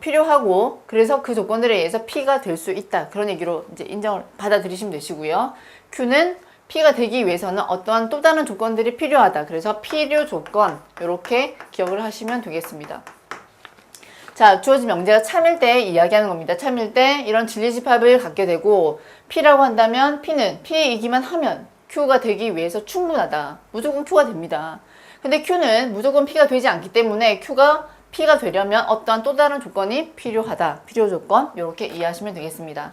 필요하고 그래서 그 조건들에 의해서 P가 될 수 있다. 그런 얘기로 이제 인정을 받아들이시면 되시고요. Q는 P가 되기 위해서는 어떠한 또 다른 조건들이 필요하다. 그래서 필요 조건 이렇게 기억을 하시면 되겠습니다. 자, 주어진 명제가 참일 때 이야기하는 겁니다. 참일 때 이런 진리집합을 갖게 되고 P라고 한다면 P는 P이기만 하면 Q가 되기 위해서 충분하다. 무조건 Q가 됩니다. 근데 Q는 무조건 P가 되지 않기 때문에 Q가 P가 되려면 어떠한 또 다른 조건이 필요하다. 필요 조건 이렇게 이해하시면 되겠습니다.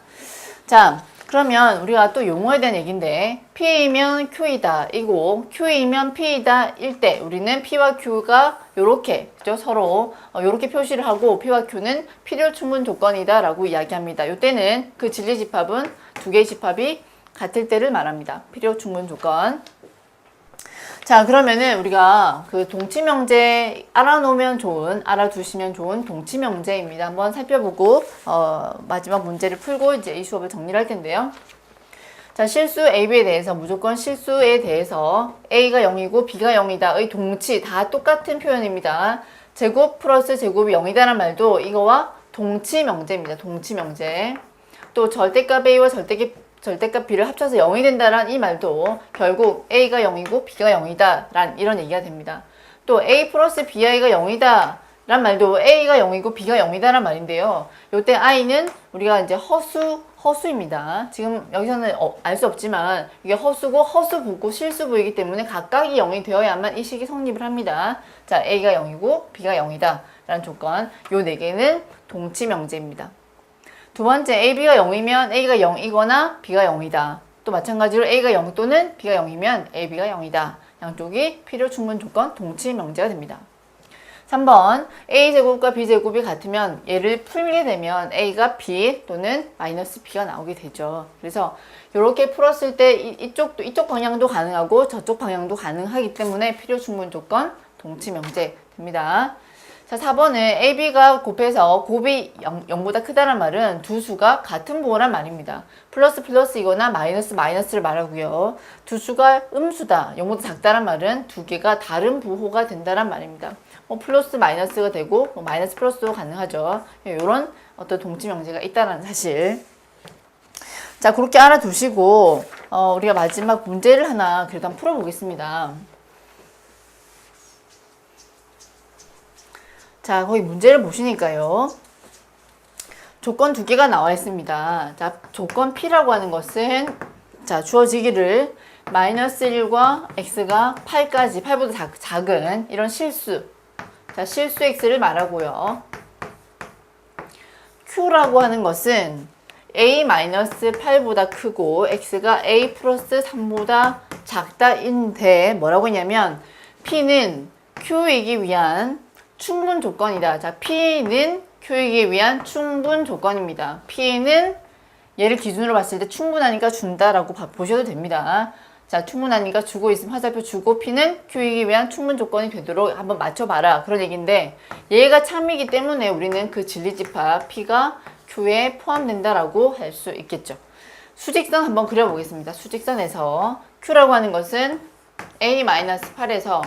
자, 그러면 우리가 또 용어에 대한 얘기인데 P이면 Q이다 이고 Q이면 P이다 일 때 우리는 P와 Q가 이렇게 그죠 서로 이렇게 표시를 하고 P와 Q는 필요 충분 조건이다 라고 이야기합니다. 이때는 그 진리 집합은 두 개의 집합이 같을 때를 말합니다. 필요 충분 조건. 자, 그러면은 우리가 그 동치명제 알아놓으면 좋은, 알아두시면 좋은 동치명제입니다. 한번 살펴보고, 어, 마지막 문제를 풀고 이제 이 수업을 정리를 할 텐데요. 자, 실수 A, B에 대해서 무조건 실수에 대해서 A가 0이고 B가 0이다의 동치 다 똑같은 표현입니다. 제곱 플러스 제곱이 0이다라는 말도 이거와 동치명제입니다. 동치명제. 또 절대값 A와 절대값 절대값 B를 합쳐서 0이 된다란 이 말도 결국 A가 0이고 B가 0이다 란 이런 얘기가 됩니다. 또 A 플러스 BI가 0이다 란 말도 A가 0이고 B가 0이다 란 말인데요. 요때 I는 우리가 이제 허수, 허수입니다. 지금 여기서는 어, 알수 없지만 이게 허수고 허수 부고 실수 부이기 때문에 각각이 0이 되어야만 이 식이 성립을 합니다. 자, A가 0이고 B가 0이다 라는 조건 요 네 개는 동치 명제입니다. 두 번째, A, B가 0이면 A가 0이거나 B가 0이다. 또 마찬가지로 A가 0 또는 B가 0이면 A, B가 0이다. 양쪽이 필요 충분 조건 동치 명제가 됩니다. 3번, A제곱과 B제곱이 같으면 얘를 풀게 되면 A가 B 또는 마이너스 B가 나오게 되죠. 그래서 이렇게 풀었을 때 이- 이쪽도, 이쪽 방향도 가능하고 저쪽 방향도 가능하기 때문에 필요 충분 조건 동치 명제 됩니다. 자, 4번은 AB가 곱해서 곱이 0, 보다 크다는 말은 두 수가 같은 부호란 말입니다. 플러스 플러스이거나 마이너스 마이너스를 말하고요. 두 수가 음수다, 0보다 작다는 말은 두 개가 다른 부호가 된다는 말입니다. 뭐 플러스 마이너스가 되고 뭐 마이너스 플러스도 가능하죠. 이런 어떤 동치 명제가 있다는 사실. 자, 그렇게 알아두시고 어, 우리가 마지막 문제를 하나 그래도 한번 풀어보겠습니다. 자, 거기 문제를 보시니까요. 조건 두 개가 나와 있습니다. 자, 조건 P라고 하는 것은 자, 주어지기를 마이너스 1과 x가 8까지, 8보다 작, 작은 이런 실수. 자, 실수 x를 말하고요. q라고 하는 것은 a-8보다 크고 x가 a 플러스 3보다 작다인데 뭐라고 했냐면 p는 q이기 위한 충분 조건이다. 자, P는 Q이기 위한 충분 조건입니다. P는 얘를 기준으로 봤을 때 충분하니까 준다라고 봐- 보셔도 됩니다. 자, 충분하니까 주고 있으면 화살표 주고 P는 Q이기 위한 충분 조건이 되도록 한번 맞춰봐라. 그런 얘기인데 얘가 참이기 때문에 우리는 그 진리집합 P가 Q에 포함된다라고 할 수 있겠죠. 수직선 한번 그려보겠습니다. 수직선에서 Q라고 하는 것은 A-8에서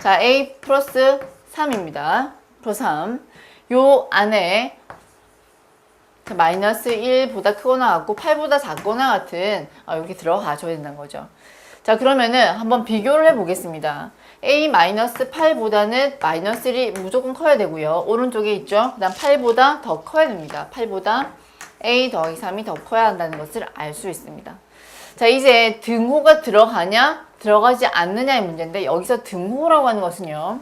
자, A 플러스 3입니다. 플러스 3. 요 안에 자, 마이너스 1보다 크거나 같고 8보다 작거나 같은 어, 이렇게 들어가 줘야 된다는 거죠. 자, 그러면은 한번 비교를 해 보겠습니다. A 마이너스 8보다는 마이너스 1이 무조건 커야 되고요. 오른쪽에 있죠. 그다음 8보다 더 커야 됩니다. 8보다 A 더하기 3이 더 커야 한다는 것을 알 수 있습니다. 자, 이제 등호가 들어가냐, 들어가지 않느냐의 문제인데, 여기서 등호라고 하는 것은요,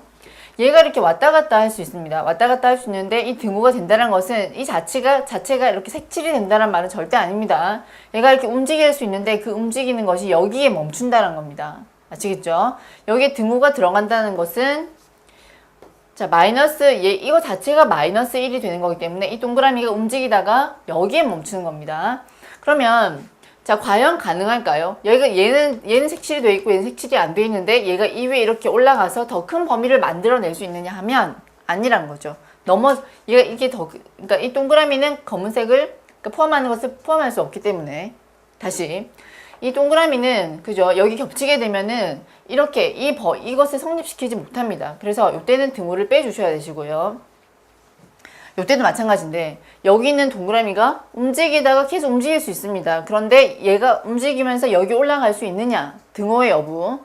얘가 이렇게 왔다 갔다 할 수 있습니다. 왔다 갔다 할 수 있는데, 이 등호가 된다는 것은 이 자체가, 자체가 이렇게 색칠이 된다는 말은 절대 아닙니다. 얘가 이렇게 움직일 수 있는데, 그 움직이는 것이 여기에 멈춘다는 겁니다. 아시겠죠? 여기에 등호가 들어간다는 것은, 자, 마이너스, 얘, 이거 자체가 마이너스 1이 되는 거기 때문에 이 동그라미가 움직이다가 여기에 멈추는 겁니다. 그러면, 자, 과연 가능할까요? 여기가 얘는, 얘는 색칠이 돼 있고 얘는 색칠이 안 돼 있는데 얘가 이 위에 이렇게 올라가서 더 큰 범위를 만들어낼 수 있느냐 하면 아니란 거죠. 넘어, 얘가 이게 더, 그러니까 이 동그라미는 검은색을 그러니까 포함하는 것을 포함할 수 없기 때문에 다시. 이 동그라미는 그죠 여기 겹치게 되면은 이렇게 이 버, 이것을 성립시키지 못합니다. 그래서 이때는 등호를 빼 주셔야 되시고요. 이때도 마찬가지인데 여기 있는 동그라미가 움직이다가 계속 움직일 수 있습니다. 그런데 얘가 움직이면서 여기 올라갈 수 있느냐 등호의 여부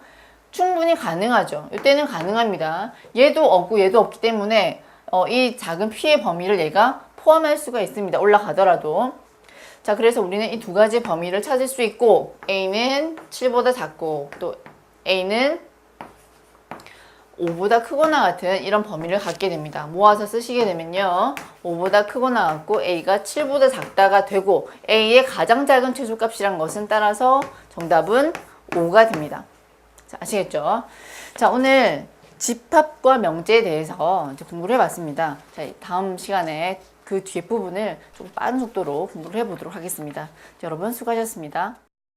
충분히 가능하죠. 이때는 가능합니다. 얘도 없고 얘도 없기 때문에 어, 이 작은 피의 범위를 얘가 포함할 수가 있습니다. 올라가더라도 자 그래서 우리는 이 두 가지 범위를 찾을 수 있고 A는 7보다 작고 또 A는 5보다 크거나 같은 이런 범위를 갖게 됩니다. 모아서 쓰시게 되면요. 5보다 크거나 같고 A가 7보다 작다가 되고 A의 가장 작은 최소값이란 것은 따라서 정답은 5가 됩니다. 자, 아시겠죠? 자, 오늘 집합과 명제에 대해서 공부를 해봤습니다. 자, 다음 시간에 그 뒤에 부분을 좀 빠른 속도로 공부를 해보도록 하겠습니다. 여러분 수고하셨습니다.